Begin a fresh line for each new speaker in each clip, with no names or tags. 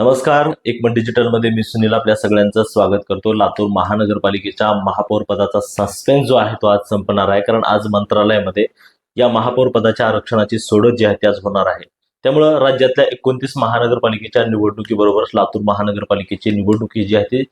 नमस्कार एकमन डिजिटलमध्ये मी सुनील आपल्या सगळ्यांचं स्वागत करतो. लातूर महानगरपालिकेच्या महापौर पदाचा सस्पेन्स जो आहे तो आज संपणार आहे कारण आज मंत्रालयामध्ये या महापौर पदाच्या आरक्षणाची सोडत जी आहे ती आज होणार आहे. त्यामुळं राज्यातल्या एकोणतीस महानगरपालिकेच्या निवडणुकीबरोबरच लातूर महानगरपालिकेची निवडणुकी जी आहे ती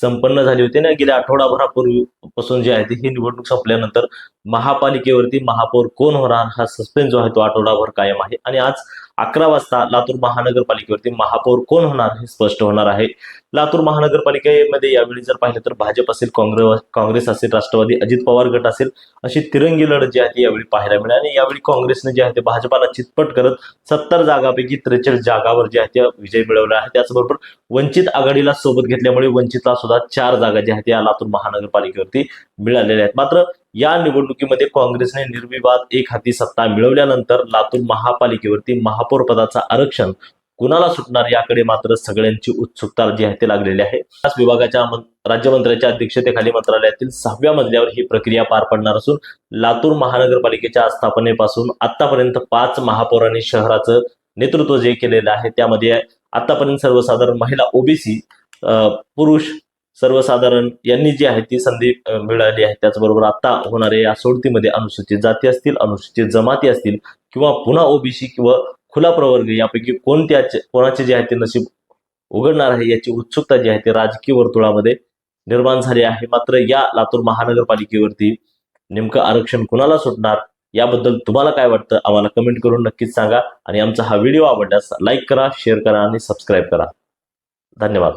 संपन्न झाली होती. ना गेल्या आठवडाभरापूर्वी पासून जी आहे ती ही निवडणूक संपल्यानंतर महापालिकेवरती महापौर कोण होणार हा सस्पेन्स जो आहे तो आठवडाभर कायम आहे. आणि आज अकरा वाजता लातूर महानगरपालिकेवरती महापौर कोण होणार हे स्पष्ट होणार आहे. लातूर महानगरपालिकेमध्ये यावेळी जर पाहिलं तर भाजप असेल काँग्रेस काँग्रेस असेल राष्ट्रवादी अजित पवार गट असेल अशी तिरंगी लढत जी आहे ती यावेळी पाहायला मिळाली. आणि यावेळी काँग्रेसने जे आहे ते भाजपाला चितपट करत सत्तर जागापैकी त्रेचाळीस जागावर जे आहे त्या विजय मिळवला आहे. त्याचबरोबर वंचित आघाडीला सोबत घेतल्यामुळे वंचितला सुद्धा चार जागा ज्या आहेत त्या लातूर महानगरपालिकेवरती मिळालेल्या आहेत. मात्र या निवडणुकीमध्ये काँग्रेसने निर्विवाद एक हाती सत्ता मिळवल्यानंतर लातूर महापालिकेवरती महापौर पदाचं आरक्षण कुणाला सुटणार याकडे मात्र सगळ्यांची उत्सुकता जी आहे ते लागलेली आहे. त्याच विभागाच्या मं- राज्यमंत्र्यांच्या अध्यक्षतेखाली मंत्रालयातील सहाव्या मजल्यावर ही प्रक्रिया पार पडणार असून लातूर महानगरपालिकेच्या स्थापनेपासून आतापर्यंत पाच महापौरांनी शहराचं नेतृत्व जे केलेलं आहे त्यामध्ये आतापर्यंत सर्वसाधारण महिला ओबीसी पुरुष सर्वसाधारण यांनी जी आहे ती संधी मिळाली आहे. त्याचबरोबर आता होणाऱ्या या सोडतीमध्ये अनुसूचित जाती असतील अनुसूचित जमाती असतील किंवा पुन्हा ओबीसी किंवा खुला प्रवर्ग यापैकी कोणत्याचे कोणाचे जे आहे ते नशीब उघडणार आहे याची उत्सुकता जी आहे ती राजकीय वर्तुळामध्ये निर्माण झाली आहे. मात्र या लातूर महानगरपालिकेवरती नेमकं आरक्षण कुणाला सुटणार याबद्दल तुम्हाला काय वाटतं आम्हाला कमेंट करून नक्कीच सांगा. आणि आमचा हा व्हिडिओ आवडल्यास लाईक करा शेअर करा आणि सबस्क्राईब करा. धन्यवाद.